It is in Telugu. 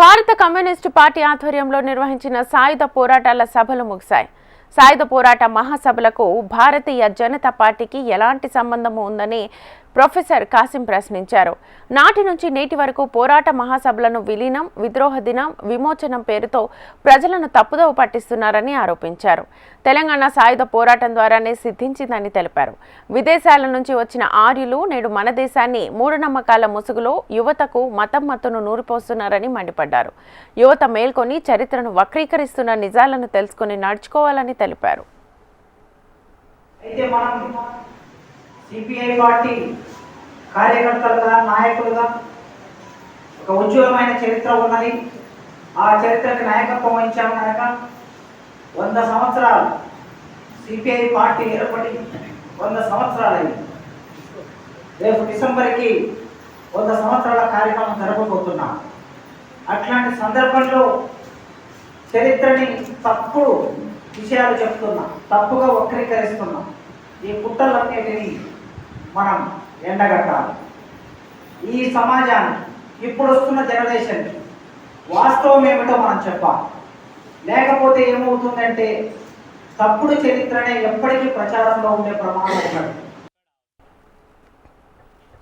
భారత కమ్యూనిస్టు పార్టీ ఆధ్వర్యంలో నిర్వహించిన సాయుధ పోరాటాల సభలు ముగిశాయి. సాయుధ పోరాట మహాసభలకు భారతీయ జనతా పార్టీకి ఎలాంటి సంబంధము ఉందని ప్రొఫెసర్ కాసిం ప్రశ్నించారు. నాటి నుంచి నేటి వరకు పోరాట మహాసభలను విలీనం విద్రోహ దినం విమోచనం పేరుతో ప్రజలను తప్పుదోవ పట్టిస్తున్నారని ఆరోపించారు. తెలంగాణ సాయుధ పోరాటం ద్వారానే సిద్ధించిందని తెలిపారు. విదేశాల నుంచి వచ్చిన ఆర్యులు నేడు మన దేశాన్ని మూఢనమ్మకాల ముసుగులో యువతకు మతం మత్తును నూరిపోస్తున్నారని మండిపడ్డారు. యువత మేల్కొని చరిత్రను వక్రీకరిస్తున్న నిజాలను తెలుసుకుని నడుచుకోవాలని తెలిపారు. అయితే మనం సిపిఐ పార్టీ కార్యకర్తలుగా నాయకులుగా ఒక ఉజ్వలమైన చరిత్ర ఉన్నది. ఆ చరిత్రకి నాయకత్వం వహించాము కనుక వంద సంవత్సరాలు సిపిఐ పార్టీ ఏర్పడి వంద సంవత్సరాలైంది. రేపు డిసెంబర్కి వంద సంవత్సరాల కార్యక్రమం జరగబోతున్నాం. అట్లాంటి సందర్భంలో చరిత్రని తప్పుడు విషయాలు చెప్తున్నాం. తప్పుగా వక్రీకరిస్తున్నాం. ఈ కుట్రలన్నిటినీ మనం ఎండగట్టాలి. ఈ సమాజాన్ని ఇప్పుడు వస్తున్న జనరేషన్ వాస్తవం ఏమిటో మనం చెప్పాలి. లేకపోతే ఏమవుతుందంటే తప్పుడు చరిత్రనే ఎప్పటికీ ప్రచారంలో ఉండే ప్రమాదం ఉన్నది